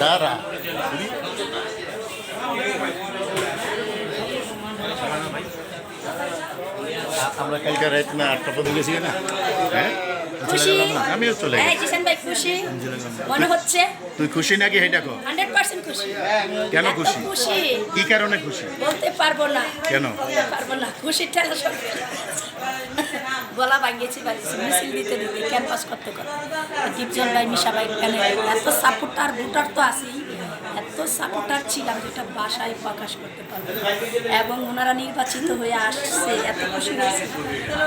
দাঁড়া। আমরা কালকে রাত না আটটা পর্যন্ত গেছি না? হ্যাঁ? আমিও চলে গেছি খুশি? মনে হচ্ছে? তুই খুশি নাকি হেটা কো হান্ড্রেড পার্সেন্ট খুশি। কেন খুশি? খুশি। কি কারণে খুশি? বলতে পারব না। কেন? বলতে পারব না। খুশি ঠেলা সব বলা ভাঙিয়েছি বাড়িছি মিছিল দিতে দিতে ক্যাম্পাস করতে করতে। দীপজন ভাই মিশা ভাই এখানে এত সাপোর্টার ভোটার তো আছেই। সাপোর্টার ছিলাম যেটা বাসায় প্রকাশ করতে পারব। এবং ওনারা নির্বাচিত হয়ে আসছে এত খুশি হয়েছে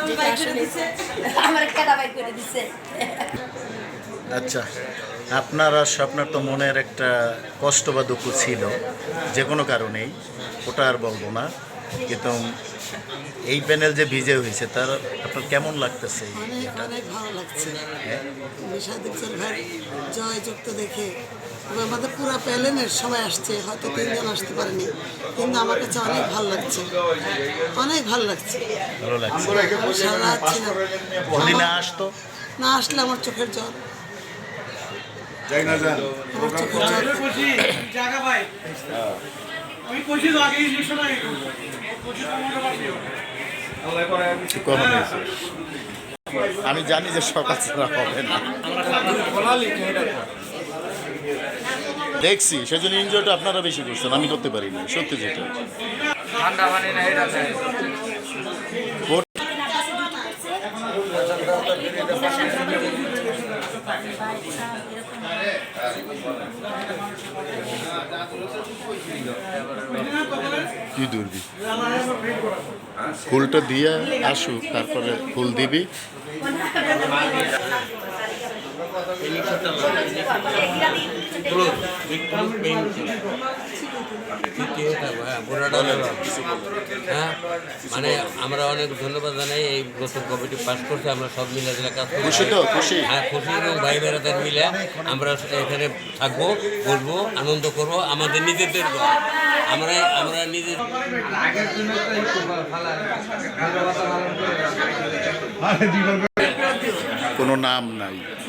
যেটা আসলে আমার কেনা করে দিছে। আচ্ছা আপনারা আপনার তো মনের একটা কষ্ট বা দুঃখ ছিল যে কোনো কারণেই ওটা আর বলব না। কিন্তু এই প্যানেল যে বিজয় হয়েছে তার আপনার কেমন লাগতেছে অনেক অনেক ভালো লাগছে। হ্যাঁ? জয় যুক্ত দেখে আমাদের পুরো প্যালেনের সবাই আসছে হয়তো তিনজন আসতে পারেনি কিন্তু আমার কাছে অনেক ভালো লাগছে। অনেক ভালো লাগছে। ভালো লাগছে। সারা রাত ছিলাম। যদি না আসতো? না আসলে আমার চোখের জল। আমার চোখের আমি জানি যে সকাল ছাড়া হবে না। দেখছি সেজন্য এনজয়টা আপনারা বেশি করছেন আমি করতে পারি না সত্যি যেটা। ঠান্ডা পানি না এটা কি দুর্বি? ফুলটা দিয়ে আসুক তারপরে ফুল দিবি। হ্যাঁ মানে আমরা অনেক ধন্যবাদ জানাই এই নতুন কমিটি পাস করছে আমরা সব মিলে কাজ খুশি তো খুশি হ্যাঁ খুশি এবং ভাই বেড়াদের মিলে আমরা এখানে থাকব বলব আনন্দ করব আমাদের নিজেদের। আমরা আমরা নিজের কোনো নাম নাই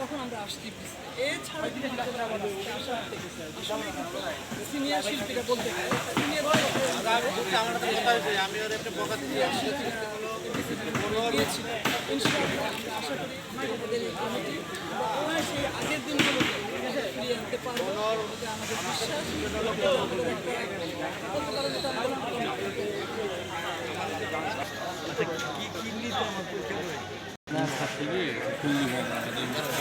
তখন আমরা আসছি এছাড়া কিন্তু সিনিয়র শিল্পীরা বলতে গেলে সিনিয়র দিয়েছিল ইনশাআল্লাহ আমরা আশা করি আমাদের এই কমিটি আমরা সেই আগের দিনগুলোকে ফিরিয়ে আনতে পারব। এটা আমাদের বিশ্বাস আমাদের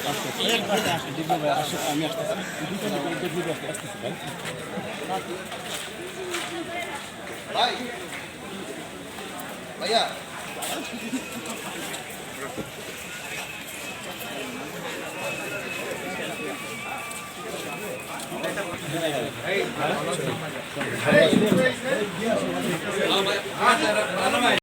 একটা বলতে পারেন এটা আমাদের ভাই আউটপুট কিনা ভাই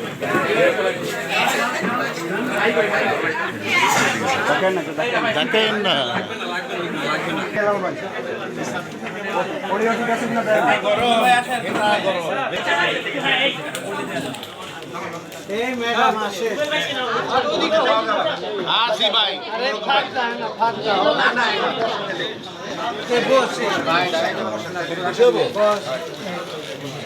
দেখেন না এই ম্যাডাম আসে আসি ভাই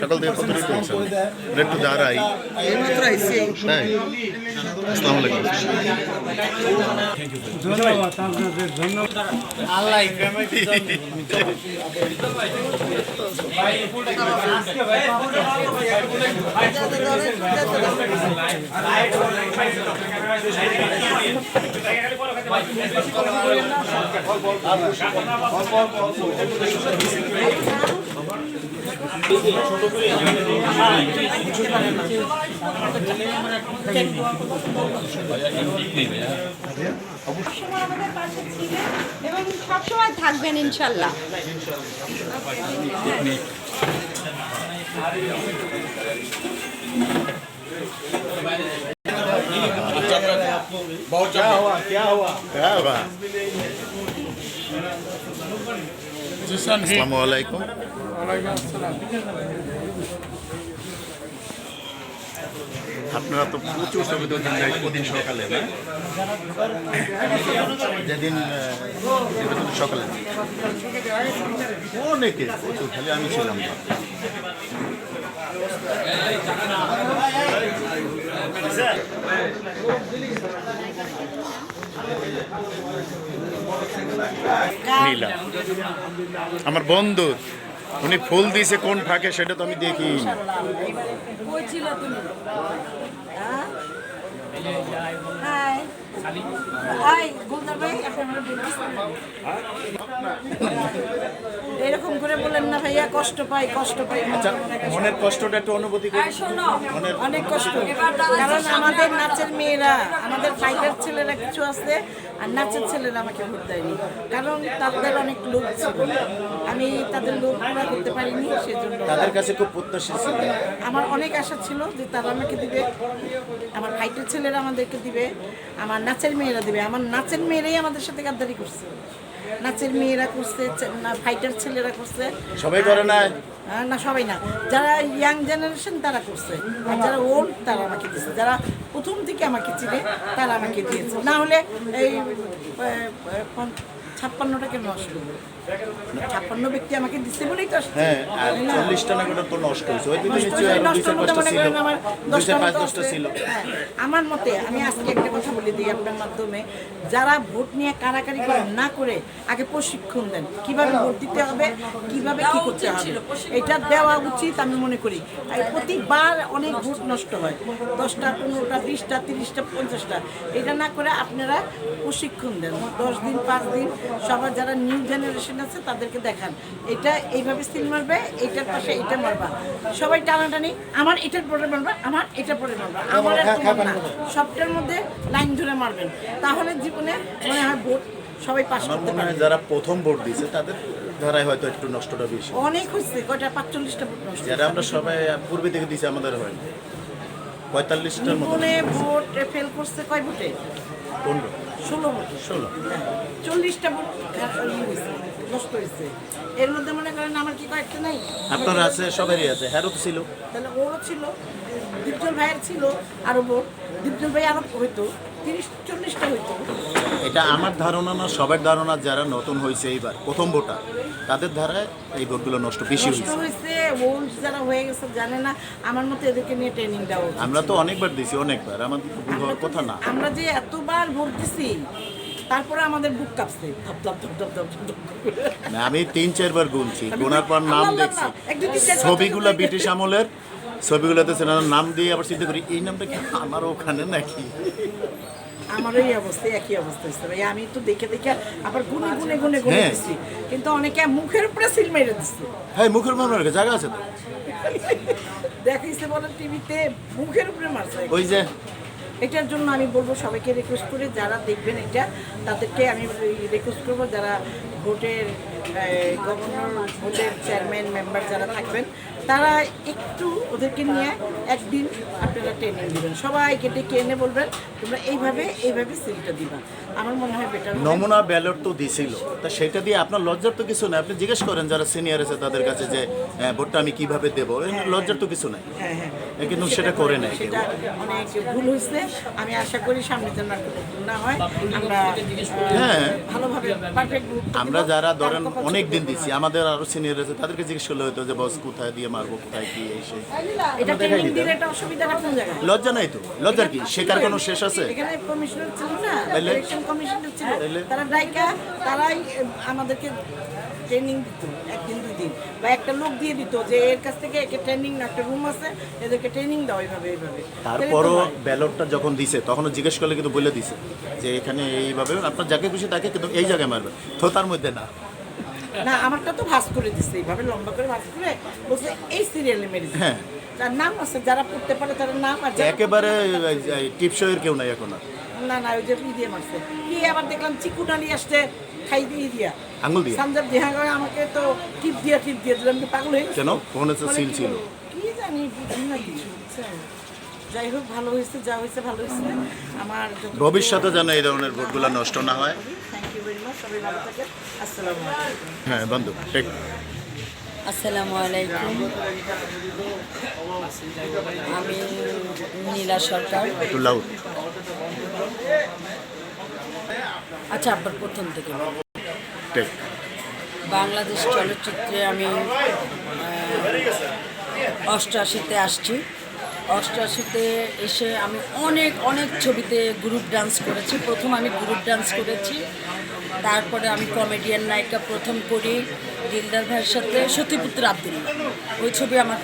সকাল থেকে কত রেট করছেন রেট তো দাঁড়াই। তাই আসসালামু আলাইকুম। ধন্যবাদ আমাদের পাশে এবং সবসময় থাকবেন ইনশাল্লাহ হ্যাঁ বা আসসালামু আপনারা তো প্রচুর ছবি তুলছেন ভাই প্রতিদিন সকালে যেদিন সকালে। অনেকে প্রচুর, খালি আমি ছিলাম না। নীলা। আমার বন্ধু উনি ফুল দিয়েছে কোন ফাঁকে সেটা তো আমি দেখি তুমি। হাই হাই গুলদার ভাই আপনি আমার এরকম করে বলেন না ভাইয়া কষ্ট পাই কষ্ট পাই। আচ্ছা মনের কষ্টটা একটু অনুভূতি করি অনেক কষ্ট। কারণ আমাদের নাচের মেয়েরা আমাদের ফাইটার ছেলেরা কিছু আছে আর নাচের ছেলেরা আমাকে ভোট দেয়নি। কারণ তাদের অনেক লোক ছিল। আমি তাদের লোক পুরা করতে পারিনি সেজন্য তাদের কাছে খুব প্রত্যাশী ছিল। আমার অনেক আশা ছিল যে তারা আমাকে দিবে আমার ফাইটার ছেলেরা আমাদেরকে দিবে আমার নাচের মেয়েরা দিবে। আমার নাচের মেয়েরাই আমাদের সাথে গাদ্দারি করছে। নাচের মেয়েরা করছে না ফাইটার ছেলেরা করছে। সবাই করে না? হ্যাঁ, না সবাই না। যারা ইয়াং জেনারেশন তারা করছে। আর যারা ওল্ড তারা আমাকে দিয়েছে। যারা প্রথম থেকে আমাকে চিনে তারা আমাকে দিয়েছে। না হলে এই ছাপ্পান্নটা কেন আসলো ছাপ্পান্ন ব্যক্তি আমাকে দিচ্ছে বলেই তো হ্যাঁ আর চল্লিশটা না করে তো নষ্ট হয়েছে। ওই দিকে নষ্ট নিশ্চয়ই আরও দুই নষ্ট চার পাঁচটা মনে ছিল। করেন আমার দুই দশটা চার পাঁচ দশটা ছিল। হ্যাঁ, আমার মতে আমি আজকে একটা কথা বলে দিই আপনার মাধ্যমে। যারা ভোট নিয়ে কারাকারি করেন না করে আগে প্রশিক্ষণ দেন। কীভাবে ভোট দিতে হবে কীভাবে কি করতে হবে? এটা দেওয়া উচিত। আমি মনে করি। আর প্রতিবার অনেক ভোট নষ্ট হয়। দশটা পনেরোটা বিশটা তিরিশটা পঞ্চাশটা। এটা না করে আপনারা প্রশিক্ষণ দেন। দশ দিন পাঁচ দিন সবার যারা নিউ জেনারেশন আছে তাদেরকে দেখান। এটা এইভাবে সিল মারবে এটার পাশে এটা মারবা। সবাই টানাটানি আমার এটার পরে মারবা আমার এটার পরে মারবা। আমার আর না। সবটার মধ্যে লাইন ধরে মারবেন। তাহলে জীবনে মনে হয় ভোট সবাই পাস করতে পারে যারা প্রথম ভোট দিয়েছে তাদের ধারায় হয়তো একটু নষ্টটা বেশি। অনেক হচ্ছে কয়টা? পাঁচচল্লিশটা ভোট নষ্ট যারা আমরা সবাই পূর্বে থেকে দিয়েছি আমাদের হয় পঁয়তাল্লিশটার মতো ভোট ফেল করছে কয় ভোটে? পনেরো। ষোলো ভোটে। ষোলো। চল্লিশটা ভোট নষ্ট হয়েছে। এর মধ্যে মনে করেন আমার কি কয়েকটা নাই? আপনার আছে সবারই আছে। হ্যারও তো ছিল। তাহলে ওরও ছিল দীপজল ভাইয়ের ছিল আরও ভোট। দীপজল ভাই আরও হইতো তিরিশ চল্লিশটা হইতো এটা আমার ধারণা না সবার ধারণা যারা নতুন হয়েছে এইবার প্রথম ভোটার তাদের ধারায় এই ভোটগুলো নষ্ট বেশি নষ্ট হয়েছে হয়েছে ওল্ড যারা হয়ে গেছে জানে না আমার মতো এদেরকে নিয়ে ট্রেনিং দেওয়া উচিত। আমরা তো অনেকবার দিয়েছি অনেকবার আমাদের তো ভুল হওয়ার কথা না আমরা যে এতবার ভোট দিছি তারপরে আমাদের বুক কাঁপছে ধপ ধপ ধপ ধপ ধপ ধপ করে। না, আমি তিন চারবার গুনছি গোনার পর নাম আল্লাহ, দেখছি আল্লাহ, একটু তিন চার ছবিগুলো ব্রিটিশ আমলের ছবিগুলোতে সেনার নাম দিয়ে আবার চিন্তা করি এই নামটা কি আমার ওখানে নাকি? আমারও এই অবস্থা একই অবস্থা হচ্ছে ভাই। আমি তো দেখে দেখে আবার গুনে গুনে গুনে গুনে হ্যাঁ। দিচ্ছি কিন্তু অনেকে মুখের উপরে সিল মেরে দিচ্ছে হ্যাঁ মুখের মামলার জায়গা আছে তো। দেখাইছে বলে টিভিতে মুখের উপরে মারছে। ওই যে। এটার জন্য আমি বলব সবাইকে রিকোয়েস্ট করে যারা দেখবেন এটা তাদেরকে আমি রিকোয়েস্ট করব যারা ভোটের গভর্নর ভোটের চেয়ারম্যান মেম্বার যারা থাকবেন তারা একটু ওদেরকে নিয়ে একদিন আপনারা ট্রেনিং দিবেন সবাইকে ডেকে এনে বলবেন তোমরা এইভাবে এইভাবে সিলটা দিবা। আমার মনে হয় বেটার নমুনা ব্যালট তো দিছিল। তা সেটা দিয়ে আপনার লজ্জার তো কিছু নাই। আপনি জিজ্ঞেস করেন যারা সিনিয়র আছে তাদের কাছে যে হ্যাঁ, ভোটটা আমি কীভাবে দেবো? লজ্জার তো কিছু নাই। হ্যাঁ হ্যাঁ। কিন্তু সেটা করে নাই সেটা অনেক ভুল হয়েছে। আমি আশা করি সামনে যেন না হয়। আমরা হ্যাঁ। ভালোভাবে পারফেক্ট আমরা যারা ধরেন অনেক দিন দিছি আমাদের আরও সিনিয়র আছে তাদেরকে জিজ্ঞেস করলে হয়তো যে বস কোথায়? দিয়ে মারবো কোথায় কি এই সেই এটা ট্রেনিং দিলে এটা অসুবিধাটা কোন জায়গায়? লজ্জা নাই তো? লজ্জার কি? শেখার কোনো শেষ আছে? এখানে কমিশনার ছিল না ইলেকশন কমিশনার ছিল। তারা ডাইকা তারাই আমাদেরকে ট্রেনিং দিত একদিন দুই দিন বা একটা লোক দিয়ে দিত যে এর কাছ থেকে একে ট্রেনিং না একটা রুম আছে এদেরকে ট্রেনিং দাও এইভাবে এইভাবে। তারপরও ব্যালটটা যখন দিছে তখনও জিজ্ঞেস করলে কিন্তু বলে দিছে যে এখানে এইভাবে আপনার যাকে খুশি তাকে কিন্তু এই জায়গায় মারবে। তো তার মধ্যে না। না আমারটা তো ভাস করে দিচ্ছে এইভাবে লম্বা করে ভাস করে বলছে এই সিরিয়ালে মেরেছে হ্যাঁ। তার নাম আছে যারা পড়তে পারে তার নাম আর যারা একেবারে টিপসইয়ের কেউ নাই এখন আর না না ওই যে ই দিয়ে মারছে কি আবার দেখলাম চিকু ডালি আসছে খাই দিয়ে দিয়া আঙুল দিয়ে? সানজাব দেহা করে আমাকে তো টিপ দিয়া টিপ দিয়ে দিলাম কি পাগল হয়ে? কেন? বলে seal কি ছিল? কি জানি বুঝি না কিছু? যাই হোক ভালো হয়েছে যা হয়েছে ভালো হয়েছে। আমার ভবিষ্যতে যেন এই ধরনের ভোটগুলো নষ্ট না হয়। থ্যাংক ইউ ভেরি মাচ সবাই ভালো থাকেন। আসসালামু আলাইকুম। হ্যাঁ বন্ধু ঠিক আসসালামু আলাইকুম। আমি নীলা সরকার। আচ্ছা আবার প্রথম থেকে বাংলাদেশ চলচ্চিত্রে আমি অষ্টআশিতে আসছি। অষ্টআশিতে এসে আমি অনেক অনেক ছবিতে গ্রুপ ডান্স করেছি। প্রথম আমি গ্রুপ ডান্স করেছি। তারপরে আমি কমেডিয়ান নায়িকা প্রথম করি, দিলদার ভাইয়ের সাথে সতীপুত্র আব্দুল্লাহ। ওই ছবি আমার